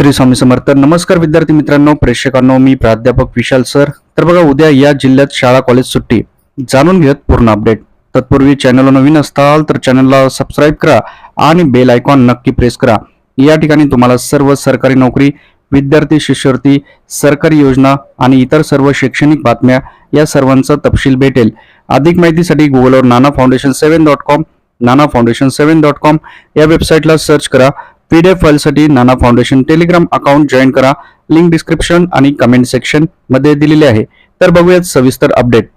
श्री स्वामी समर्थ. नमस्कार विद्यार्थी मित्रांनो प्रेक्षकांनो मी प्राध्यापक विशाल सर. तर बघा उद्या या जिल्ह्यात शाळा कॉलेज सुट्टी. जाणून घेत पूर्ण अपडेट. तत्पूर्वी चॅनलला नवीन असताल तर चॅनलला सबस्क्राईब करा आणि बेल आयकॉन नक्की प्रेस करा. या ठिकाणी तुम्हाला सर्व सरकारी नोकरी विद्यार्थी शिष्यवृत्ती सरकारी योजना आणि इतर सर्व शैक्षणिक बातम्या या सर्वांचा तपशील भेटेल. अधिक माहितीसाठी गुगलवर Nana foundation seven dot com Nana foundation seven dot com या वेबसाईटला सर्च करा. पीडीएफ फाईलसाठी Nana foundation telegram account join करा. लिंक डिस्क्रिप्शन आणि कमेंट सेक्शनमध्ये दिलेले आहे. तर बघूयात सविस्तर अपडेट.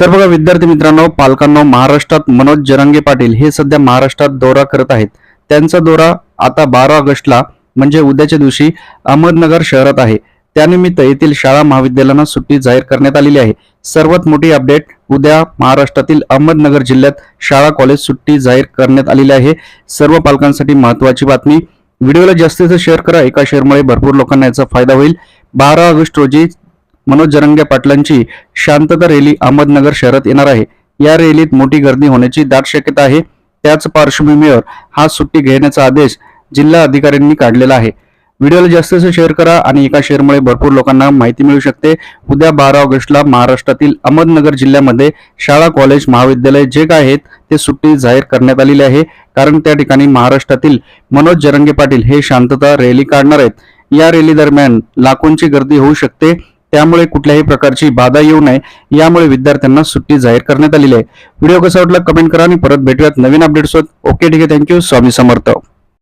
तर बघा विद्यार्थी मित्रांनो पालकांनो महाराष्ट्रात मनोज जरांगे पाटील हे सध्या महाराष्ट्रात दौरा करत आहेत. त्यांचा दौरा आता बारा ऑगस्टला म्हणजे उद्याच्या दिवशी अहमदनगर शहरात आहे. त्यानिमित्त येथील शाळा महाविद्यालयांना सुट्टी जाहीर करण्यात आलेली आहे. सर्वात मोठी अपडेट उद्या महाराष्ट्रातील अहमदनगर जिल्ह्यात शाळा कॉलेज सुट्टी जाहीर करण्यात आलेली आहे. सर्व पालकांसाठी महत्वाची बातमी व्हिडिओला जास्तीत जास्त शेअर करा. एका शेअरमुळे भरपूर लोकांना याचा फायदा होईल. बारा ऑगस्ट रोजी मनोज जरंगे पाटलांची शांतता रॅली अहमदनगर शहरात येणार आहे. या रॅलीत मोठी गर्दी होण्याची दाट शक्यता आहे. त्याच पार्श्वभूमीवर हा सुट्टी घेण्याचा आदेश जिल्हा अधिकाऱ्यांनी काढलेला आहे. व्हिडिओला जास्तीत जास्त शेअर करा आणि एका शेअरमुळे भरपूर लोकांना माहिती मिळू शकते. उद्या बारा ऑगस्टला महाराष्ट्रातील अहमदनगर जिल्ह्यामध्ये शाळा कॉलेज महाविद्यालय जे काय आहेत ते सुट्टी जाहीर करण्यात आलेली आहे. कारण त्या ठिकाणी महाराष्ट्रातील मनोज जरंगे पाटील हे शांतता रॅली काढणार आहेत. या रॅली दरम्यान लाखोंची गर्दी होऊ शकते. त्यामुळे कुठल्याही प्रकारची बाधा येऊ नये. यामुळे विद्यार्थ्यांना सुट्टी जाहीर करण्यात आलेली आहे. व्हिडिओ कसा वाटला कमेंट करा आणि परत भेटूयात नवीन अपडेट्स ओके ठीक आहे. Thank you. स्वामी समर्थ.